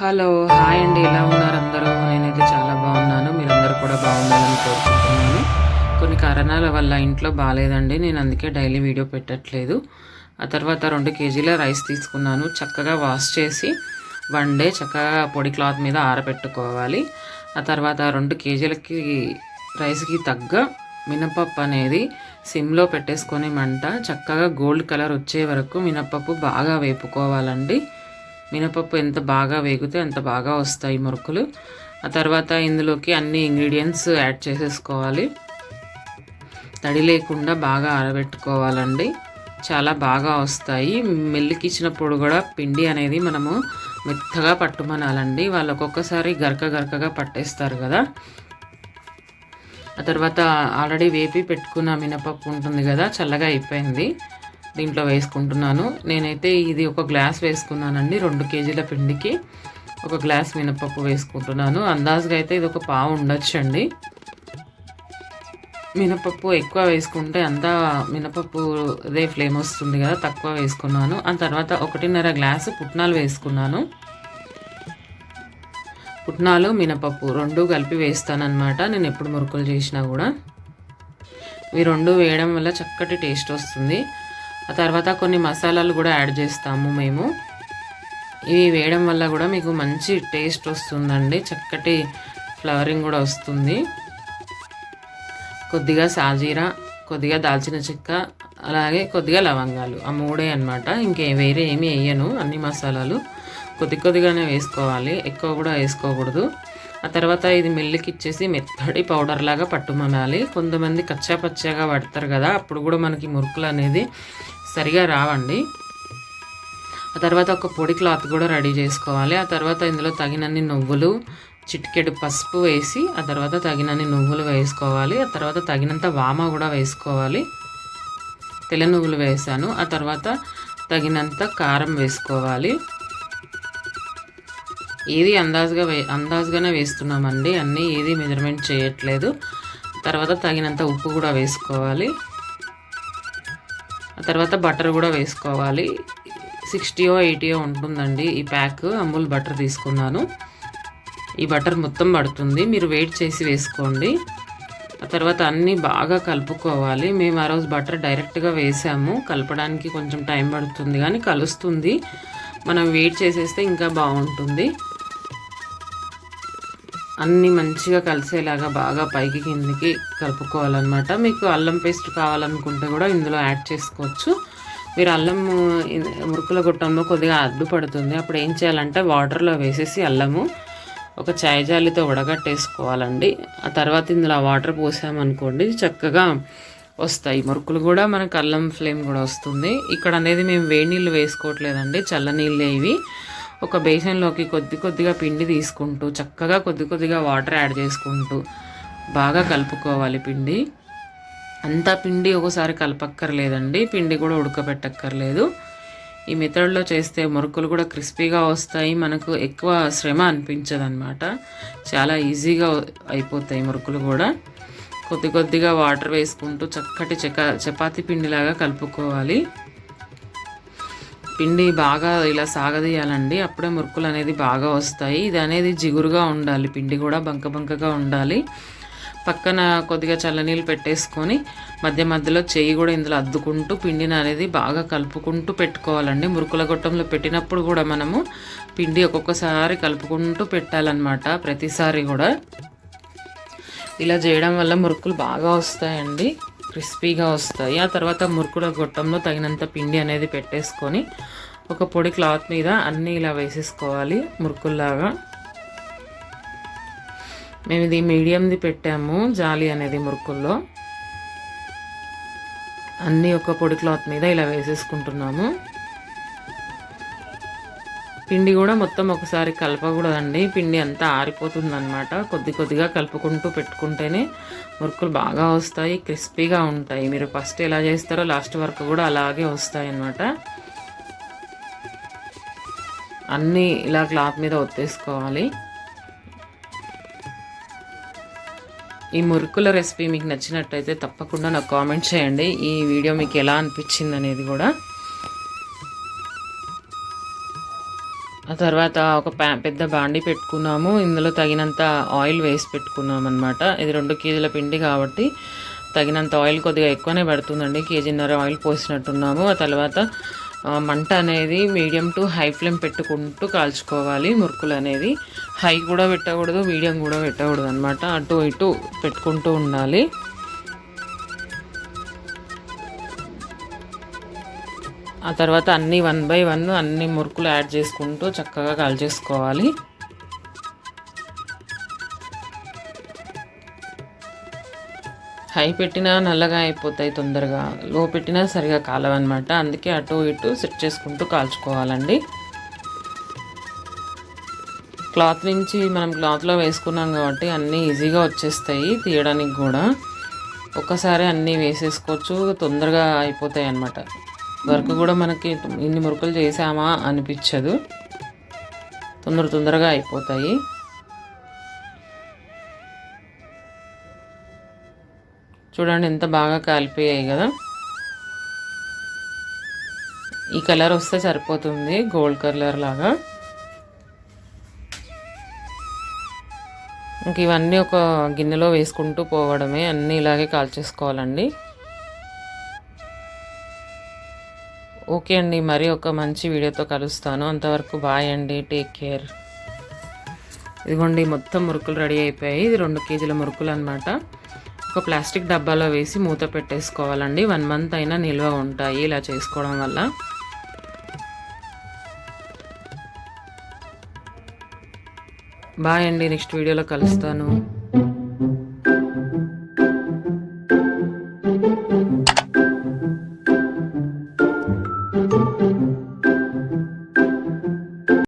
Hello hi అండి. ఎలా ఉన్నారు అందరూ? నేనైతే చాలా బాగున్నాను. మీరందరూ కూడా బాగుండాలని కోరుకుంటున్నాను. కొన్ని కారణాల వల్ల ఇంట్లో బాగాలేదండి నేను అందుకే డైలీ వీడియో పెట్టట్లేదు. ఆ తర్వాత రెండు కేజీల రైస్ తీసుకున్నాను. చక్కగా వాష్ చేసి వన్ డే చక్కగా పొడి క్లాత్ మీద ఆరబెట్టుకోవాలి. ఆ తర్వాత రెండు కేజీలకి రైస్కి తగ్గ మినపప్పు అనేది సిమ్లో పెట్టేసుకొని మంట చక్కగా గోల్డ్ కలర్ వచ్చే వరకు మినపప్పు బాగా వేపుకోవాలండి. మినపప్పు ఎంత బాగా వేగితే అంత బాగా వస్తాయి మురుకులు. ఆ తర్వాత ఇందులోకి అన్ని ఇంగ్రీడియంట్స్ యాడ్ చేసేసుకోవాలి. తడి లేకుండా బాగా ఆరబెట్టుకోవాలండి. చాలా బాగా వస్తాయి. మెల్లికి ఇచ్చినప్పుడు కూడా పిండి అనేది మనము మెత్తగా పట్టుమనాలండి. వాళ్ళు ఒక్కొక్కసారి గరక గరకగా పట్టేస్తారు కదా. ఆ తర్వాత ఆల్రెడీ వేపి పెట్టుకున్న మినపప్పు ఉంటుంది కదా చల్లగా అయిపోయింది. దీంట్లో వేసుకుంటున్నాను. నేనైతే ఇది ఒక గ్లాస్ వేసుకున్నానండి రెండు కేజీల పిండికి ఒక గ్లాస్ మినపప్పు వేసుకుంటున్నాను. అందాజుగా అయితే ఇది ఒక పావు ఉండొచ్చండి. మినపప్పు ఎక్కువ వేసుకుంటే అంతా మినపప్పు అదే ఫ్లేమ్ వస్తుంది కదా తక్కువ వేసుకున్నాను. ఆ తర్వాత ఒకటిన్నర గ్లాసు పుట్నాలు వేసుకున్నాను. పుట్నాలు మినపప్పు రెండు కలిపి వేస్తానన్నమాట నేను ఎప్పుడు మురుకులు చేసినా కూడా. ఇవి రెండు వేయడం వల్ల చక్కటి టేస్ట్ వస్తుంది. ఆ తర్వాత కొన్ని మసాలాలు కూడా యాడ్ చేస్తాము మేము. ఇవి వేయడం వల్ల కూడా మీకు మంచి టేస్ట్ వస్తుందండి. చక్కటి ఫ్లవరింగ్ కూడా వస్తుంది. కొద్దిగా సాజీరా కొద్దిగా దాల్చిన చెక్క అలాగే కొద్దిగా లవంగాలు. ఆ మూడే అనమాట ఇంకే వేరే ఏమీ వేయను అన్ని మసాలాలు. కొద్ది కొద్దిగానే వేసుకోవాలి. ఎక్కువ కూడా వేసుకోకూడదు. ఆ తర్వాత ఇది మిల్లుకి ఇచ్చేసి మెత్తడి పౌడర్ లాగా పట్టుమనాలి. కొంతమంది కచ్చా పచ్చగా పడతారు కదా అప్పుడు కూడా మనకి మురుకులు అనేది సరిగా రావండి. ఆ తర్వాత ఒక పొడి క్లాత్ కూడా రెడీ చేసుకోవాలి. ఆ తర్వాత ఇందులో తగినన్ని నువ్వులు చిటికెడు పసుపు వేసి ఆ తర్వాత తగినన్ని నువ్వులు వేసుకోవాలి. ఆ తర్వాత తగినంత వామ కూడా వేసుకోవాలి. తెల్ల నువ్వులు వేసాను. ఆ తర్వాత తగినంత కారం వేసుకోవాలి. ఏది అందాజుగా వే అందాజుగానే వేస్తున్నామండి. అన్నీ ఏది మెజర్మెంట్ చేయట్లేదు. తర్వాత తగినంత ఉప్పు కూడా వేసుకోవాలి. ఆ తర్వాత బటర్ కూడా వేసుకోవాలి. సిక్స్టీయో ఎయిటీయో ఉంటుందండి ఈ ప్యాక్. అమూల్ బటర్ తీసుకున్నాను. ఈ బటర్ మొత్తం పడుతుంది. మీరు వెయిట్ చేసి వేసుకోండి. ఆ తర్వాత అన్నీ బాగా కలుపుకోవాలి. మేము ఆ రోజు బటర్ డైరెక్ట్గా వేసాము. కలపడానికి కొంచెం టైం పడుతుంది కానీ కలుస్తుంది. మనం వెయిట్ చేసేస్తే ఇంకా బాగుంటుంది. అన్నీ మంచిగా కలిసేలాగా బాగా పైకి కిందికి కలుపుకోవాలన్నమాట. మీకు అల్లం పేస్ట్ కావాలనుకుంటే కూడా ఇందులో యాడ్ చేసుకోవచ్చు. మీరు అల్లం మురుకుల గుట్టంలో కొద్దిగా అడ్డు పడుతుంది. అప్పుడు ఏం చేయాలంటే వాటర్లో వేసేసి అల్లము ఒక చాయ్ జాలితో ఉడగట్టేసుకోవాలండి ఆ తర్వాత ఇందులో వాటర్ పోసామనుకోండి చక్కగా వస్తాయి. మురుకులు కూడా మనకు అల్లం ఫ్లేమ్ కూడా వస్తుంది. ఇక్కడ అనేది మేము వేడి నీళ్ళు వేసుకోవట్లేదండి. చల్ల నీళ్ళే ఇవి. ఒక బేసన్లోకి కొద్ది కొద్దిగా పిండి తీసుకుంటూ చక్కగా కొద్ది కొద్దిగా వాటర్ యాడ్ చేసుకుంటూ బాగా కలుపుకోవాలి పిండి. అంతా పిండి ఒకసారి కలపక్కర్లేదండి. పిండి కూడా ఉడకబెట్టక్కర్లేదు ఈ మెథడ్లో చేస్తే మురుకులు కూడా క్రిస్పీగా వస్తాయి. మనకు ఎక్కువ శ్రమ అనిపించదు అనమాట చాలా ఈజీగా అయిపోతాయి మురుకులు కూడా. కొద్ది కొద్దిగా వాటర్ వేసుకుంటూ చక్కటి చక చపాతీ పిండిలాగా కలుపుకోవాలి. పిండి బాగా ఇలా సాగదీయాలండి. అప్పుడే మురుకులు అనేది బాగా వస్తాయి. ఇది అనేది జిగురుగా ఉండాలి. పిండి కూడా బంక బంకగా ఉండాలి. పక్కన కొద్దిగా చల్లనీళ్ళు పెట్టేసుకొని మధ్య మధ్యలో చేయి కూడా ఇందులో అద్దుకుంటూ పిండిని అనేది బాగా కలుపుకుంటూ పెట్టుకోవాలండి. మురుకుల గొట్టంలో పెట్టినప్పుడు కూడా మనము పిండి ఒక్కొక్కసారి కలుపుకుంటూ పెట్టాలన్నమాట ప్రతిసారి కూడా. ఇలా చేయడం వల్ల మురుకులు బాగా వస్తాయండి. క్రిస్పీగా వస్తాయి. ఆ తర్వాత మురుకుల గొట్టంలో తగినంత పిండి అనేది పెట్టేసుకొని ఒక పొడి క్లాత్ మీద అన్నీ ఇలా వేసేసుకోవాలి మురుకుల్లాగా. మేము ఇది మీడియంది పెట్టాము జాలి అనేది మురుకుల్లో. అన్నీ ఒక పొడి క్లాత్ మీద ఇలా వేసేసుకుంటున్నాము. పిండి కూడా మొత్తం ఒకసారి కలపకూడదండి. పిండి అంతా ఆరిపోతుందనమాట కొద్ది కొద్దిగా కలుపుకుంటూ పెట్టుకుంటేనే మురుకులు బాగా వస్తాయి క్రిస్పీగా ఉంటాయి. మీరు ఫస్ట్ ఎలా చేస్తారో లాస్ట్ వరకు కూడా అలాగే వస్తాయి అన్నమాట అన్నీ ఇలా క్లాత్ మీద ఒత్తేసుకోవాలి. ఈ మురుకుల రెసిపీ మీకు నచ్చినట్టయితే తప్పకుండా నాకు కామెంట్ చేయండి. ఈ వీడియో మీకు ఎలా అనిపించింది అనేది కూడా. తర్వాత ఒక ప్యా పెద్ద బాండి పెట్టుకున్నాము. ఇందులో తగినంత ఆయిల్ వేసి పెట్టుకున్నాం అనమాట ఇది రెండు కేజీల పిండి కాబట్టి తగినంత ఆయిల్ కొద్దిగా ఎక్కువనే పడుతుందండి. కేజీన్నర ఆయిల్ పోసినట్టున్నాము. ఆ తర్వాత మంట అనేది మీడియం టు హై ఫ్లేమ్ పెట్టుకుంటూ కాల్చుకోవాలి. మురుకులు అనేది హై కూడా పెట్టకూడదు మీడియం కూడా పెట్టకూడదు అనమాట అటు ఇటు పెట్టుకుంటూ ఉండాలి. ఆ తర్వాత అన్నీ వన్ బై వన్ అన్ని మురుకులు యాడ్ చేసుకుంటూ చక్కగా కాల్చేసుకోవాలి హై పెట్టినా నల్లగా అయిపోతాయి తొందరగా లో పెట్టినా సరిగా కాలవన్నమాట. అందుకే అటు ఇటు సెట్ చేసుకుంటూ కాల్చుకోవాలండి. క్లాత్ నుంచి మనం క్లాత్లో వేసుకున్నాం కాబట్టి అన్నీ ఈజీగా వచ్చేస్తాయి తీయడానికి కూడా. ఒక్కసారి అన్నీ వేసేసుకోవచ్చు తొందరగా అయిపోతాయి అన్నమాట వర్క్ కూడా మనకి ఇన్ని మురుకులు చేసామా అనిపించదు. తొందర తొందరగా అయిపోతాయి. చూడండి ఎంత బాగా కాలిపోయాయి కదా. ఈ కలర్ వస్తే సరిపోతుంది గోల్డ్ కలర్ లాగా. ఇంక ఇవన్నీ ఒక గిన్నెలో వేసుకుంటూ పోవడమే అన్నీ ఇలాగే కాల్చేసుకోవాలండి. ఓకే అండి మరి ఒక మంచి వీడియోతో కలుస్తాను. అంతవరకు బాయ్ అండి టేక్ కేర్ ఇదిగోండి మొత్తం మురుకులు రెడీ అయిపోయాయి. ఇది రెండు కేజీల మురుకులు అనమాట ఒక ప్లాస్టిక్ డబ్బాలో వేసి మూత పెట్టేసుకోవాలండి. వన్ మంత్ అయినా నిల్వ ఉంటాయి ఇలా చేసుకోవడం వల్ల. బాయ్ అండి నెక్స్ట్ వీడియోలో కలుస్తాను.